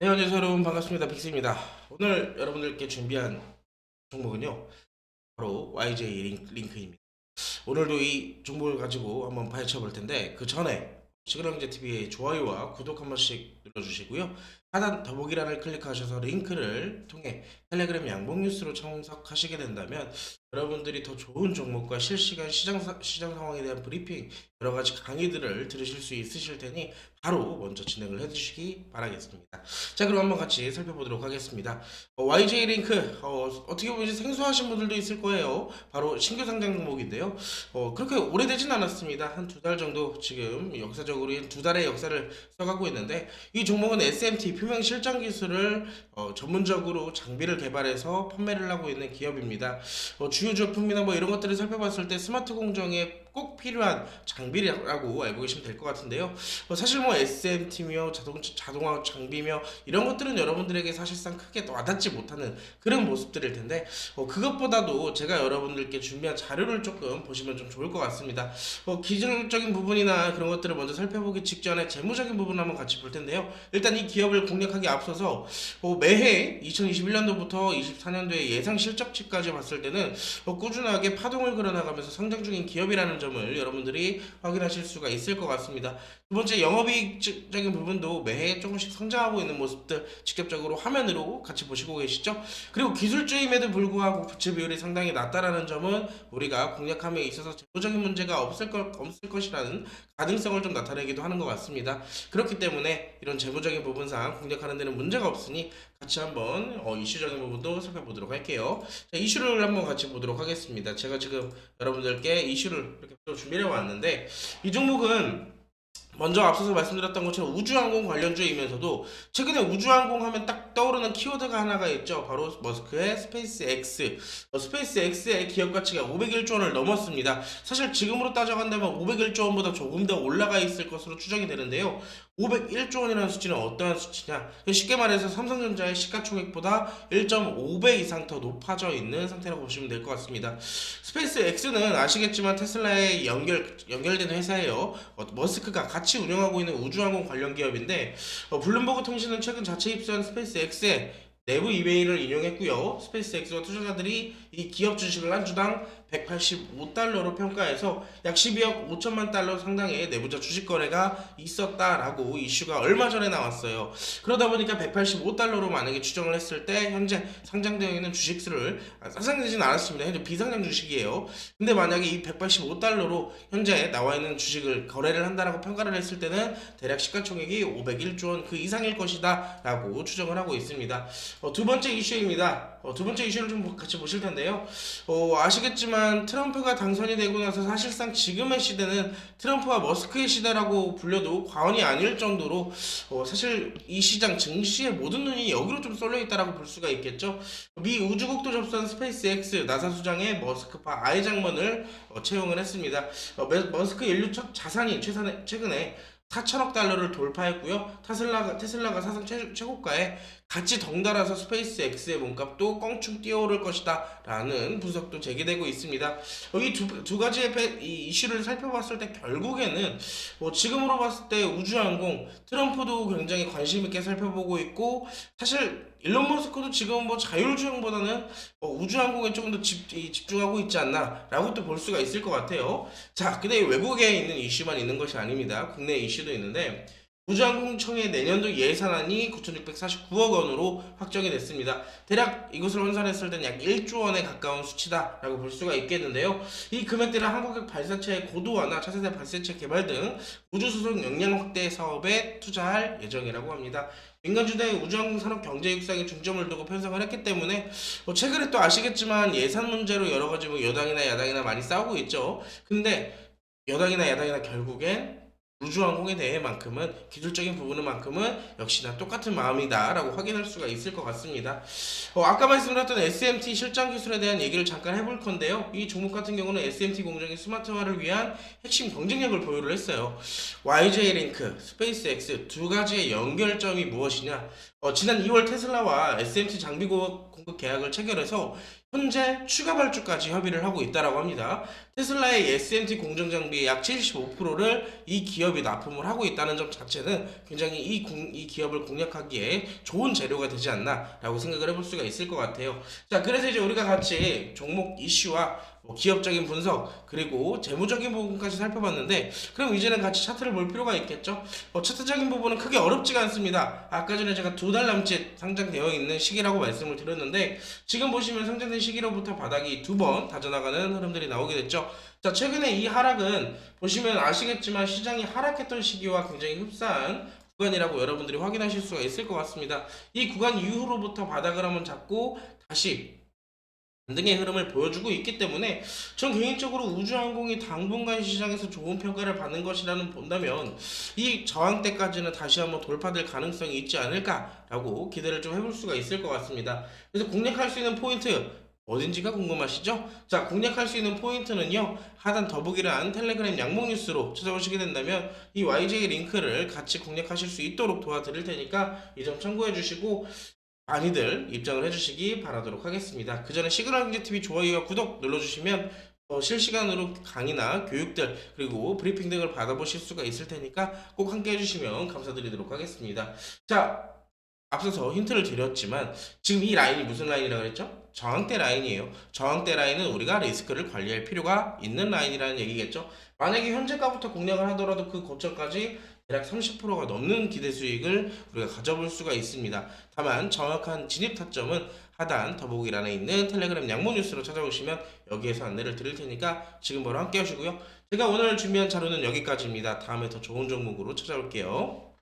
네, 안녕하세요 여러분. 반갑습니다. 빅스입니다. 오늘 여러분들께 준비한 종목은요 바로 YJ 링, 링크입니다. 오늘도 이 종목을 가지고 한번 파헤쳐 볼 텐데 그 전에 시그널경제TV의 좋아요와 구독 한 번씩 눌러주시고요. 하단 더보기란을 클릭하셔서 링크를 통해 텔레그램 양봉 뉴스로 참석하시게 된다면 여러분들이 더 좋은 종목과 실시간 시장, 사- 시장 상황에 대한 브리핑 여러 가지 강의들을 들으실 수 있으실 테니 바로 먼저 진행을 해주시기 바라겠습니다. 자 그럼 한번 같이 살펴보도록 하겠습니다. 어, YJ 링크 어, 어떻게 보면 이제 생소하신 분들도 있을 거예요. 바로 신규 상장 종목인데요. 어, 그렇게 오래되진 않았습니다. 한 두 달 정도 지금 역사적으로 두 달의 역사를 써가고 있는데 이 종목은 SMT 표명 실장 기술을 어, 전문적으로 장비를 개발해서 판매를 하고 있는 기업입니다. 어, 주요 제품이나 뭐 이런 것들을 살펴봤을 때 스마트 공정에 꼭 필요한 장비라고 알고 계시면 될 것 같은데요. 어, 사실 뭐 SMT며 자동 자동화 장비며 이런 것들은 여러분들에게 사실상 크게 와닿지 못하는 그런 모습들일 텐데 어, 그것보다도 제가 여러분들께 준비한 자료를 조금 보시면 좀 좋을 것 같습니다. 어, 기술적인 부분이나 그런 것들을 먼저 살펴보기 직전에 재무적인 부분 한번 같이 볼 텐데요. 일단 이 기업을 공략하기 앞서서 어, 매해 2021년도부터 24년도의 예상 실적치까지 봤을 때는 어, 꾸준하게 파동을 그려나가면서 성장 중인 기업이라는 점을 여러분들이 확인하실 수가 있을 것 같습니다. 두 번째 영업이익적인 부분도 매해 조금씩 성장하고 있는 모습들 직접적으로 화면으로 같이 보시고 계시죠? 그리고 기술주임에도 불구하고 부채 비율이 상당히 낮다라는 점은 우리가 공략함에 있어서 재무적인 문제가 없을 것 없을 것이라는 가능성을 좀 나타내기도 하는 것 같습니다. 그렇기 때문에 이런 재무적인 부분상 공략하는 데는 문제가 없으니 같이 한번 어, 이슈적인 부분도 살펴보도록 할게요. 자, 이슈를 한번 같이 보도록 하겠습니다. 제가 지금 여러분들께 이슈를 이렇게 또 준비해 왔는데 이 종목은 먼저 앞서서 말씀드렸던 것처럼 우주항공 관련주이면서도 최근에 우주항공 하면 딱 떠오르는 키워드가 하나가 있죠. 바로 머스크의 스페이스 X. 어, 스페이스 X의 기업 가치가 501조 원을 넘었습니다. 사실 지금으로 따져간다면 501조 원보다 조금 더 올라가 있을 것으로 추정이 되는데요. 501조 원이라는 수치는 어떠한 수치냐? 쉽게 말해서 삼성전자의 시가총액보다 1.5배 이상 더 높아져 있는 상태라고 보시면 될 것 같습니다. 스페이스 X는 아시겠지만 테슬라에 연결 연결된 회사예요. 어, 머스크가 같이 운영하고 있는 우주항공 관련 기업인데 어, 블룸버그 통신은 최근 자체 입수한 스페이스 X에 내부 이메일을 인용했고요. 스페이스 X와 투자자들이 이 기업 주식을 한 주당 185달러로 평가해서 약 12억 5천만 달러 상당의 내부자 주식 거래가 있었다라고 이슈가 얼마 전에 나왔어요. 그러다 보니까 185달러로 만약에 추정을 했을 때 현재 상장되어 있는 주식수를 아, 상장되진 않았습니다. 현재 비상장 주식이에요. 근데 만약에 이 185달러로 현재 나와 있는 주식을 거래를 한다라고 평가를 했을 때는 대략 시가총액이 501조 원 그 이상일 것이다라고 추정을 하고 있습니다. 어, 두 번째 이슈입니다. 어, 두 번째 이슈를 좀 같이 보실 텐데 요. 어, 아시겠지만 트럼프가 당선이 되고 나서 사실상 지금의 시대는 트럼프와 머스크의 시대라고 불려도 과언이 아닐 정도로 어, 사실 이 시장 증시의 모든 눈이 여기로 좀 쏠려 있다라고 볼 수가 있겠죠. 미 우주국도 접수한 스페이스 X 나사 수장의 머스크파 아이 장면을 어, 채용을 했습니다. 어, 메- 머스크 첫 자산이 최근에 4천억 달러를 돌파했고요. 테슬라가 테슬라가 사상 최, 최고가에 같이 덩달아서 스페이스 X의 몸값도 껑충 뛰어오를 것이다 라는 분석도 제기되고 있습니다. 여기 두, 두 가지의 패- 이 이슈를 살펴봤을 때 결국에는 뭐 지금으로 봤을 때 우주항공 트럼프도 굉장히 관심 있게 살펴보고 있고 사실 일론 머스크도 지금 뭐 자율주행보다는 어, 우주항공에 조금 더 집, 이, 집중하고 있지 않나라고 또 볼 수가 있을 것 같아요. 자, 근데 외국에 있는 이슈만 있는 것이 아닙니다. 국내 이슈 도 있는데 우주항공청의 내년도 예산안이 9,649억 원으로 확정이 됐습니다. 대략 이것을 환산했을 때는 약 1조 원에 가까운 수치다라고 볼 수가 있겠는데요. 이 금액들은 한국의 발사체 고도화나 차세대 발사체 개발 등 우주수송 역량 확대 사업에 투자할 예정이라고 합니다. 민간주도의 우주항공 산업 경제 육성에 중점을 두고 편성을 했기 때문에 뭐 최근에 또 아시겠지만 예산 문제로 여러 가지 뭐 여당이나 야당이나 많이 싸우고 있죠. 근데 여당이나 야당이나 결국엔 우주항공에 대해만큼은 기술적인 부분만큼은 역시나 똑같은 마음이다라고 확인할 수가 있을 것 같습니다. 어, 아까 말씀드렸던 SMT 실장 기술에 대한 얘기를 잠깐 해볼 건데요. 이 종목 같은 경우는 SMT 공정의 스마트화를 위한 핵심 경쟁력을 보유를 했어요. YJ 링크, 스페이스X 두 가지의 연결점이 무엇이냐? 어, 지난 2월 테슬라와 SMT 장비 고- 공급 계약을 체결해서 현재 추가 발주까지 협의를 하고 있다라고 합니다. 테슬라의 SMT 공정 장비의 약 75%를 이 기업이 기업이 납품을 하고 있다는 점 자체는 굉장히 이, 공- 이 기업을 공략하기에 좋은 재료가 되지 않나라고 생각을 해볼 수가 있을 것 같아요. 자, 그래서 이제 우리가 같이 종목 이슈와 뭐 기업적인 분석 그리고 재무적인 부분까지 살펴봤는데 그럼 이제는 같이 차트를 볼 필요가 있겠죠? 어, 차트적인 부분은 크게 어렵지가 않습니다. 아까 전에 제가 두 달 남짓 상장되어 있는 시기라고 말씀을 드렸는데 지금 보시면 상장된 시기로부터 바닥이 두 번 다져나가는 흐름들이 나오게 됐죠. 자, 최근에 이 하락은 보시면 아시겠지만 시장이 하락했던 시기와 굉장히 흡사한 구간이라고 여러분들이 확인하실 수가 있을 것 같습니다. 이 구간 이후로부터 바닥을 한번 잡고 다시 반 등의 흐름을 보여주고 있기 때문에 전 개인적으로 우주항공이 당분간 시장에서 좋은 평가를 받는 것이라는 본다면 이 저항 때까지는 다시 한번 돌파될 가능성이 있지 않을까라고 기대를 좀 해볼 수가 있을 것 같습니다. 그래서 공략할 수 있는 포인트 어딘지가 궁금하시죠? 자, 공략할 수 있는 포인트는요. 하단 더보기란 텔레그램 양목 뉴스로 찾아오시게 된다면 이 YJ 링크를 같이 공략하실 수 있도록 도와드릴 테니까 이 점 참고해 주시고 많이들 입장을 해주시기 바라도록 하겠습니다. 그 전에 시그널 경제TV 좋아요와 구독 눌러주시면 어, 실시간으로 강의나 교육들 그리고 브리핑 등을 받아보실 수가 있을 테니까 꼭 함께 해주시면 감사드리도록 하겠습니다. 자, 앞서서 힌트를 드렸지만 지금 이 라인이 무슨 라인이라고 그랬죠? 저항대 라인이에요. 저항대 라인은 우리가 리스크를 관리할 필요가 있는 라인이라는 얘기겠죠. 만약에 현재가부터 공략을 하더라도 그 고점까지 대략 30%가 넘는 기대 수익을 우리가 가져볼 수가 있습니다. 다만 정확한 진입 타점은 하단 더보기란에 있는 텔레그램 양모 뉴스로 찾아오시면 여기에서 안내를 드릴 테니까 지금 바로 함께 하시고요. 제가 오늘 준비한 자료는 여기까지입니다. 다음에 더 좋은 종목으로 찾아올게요.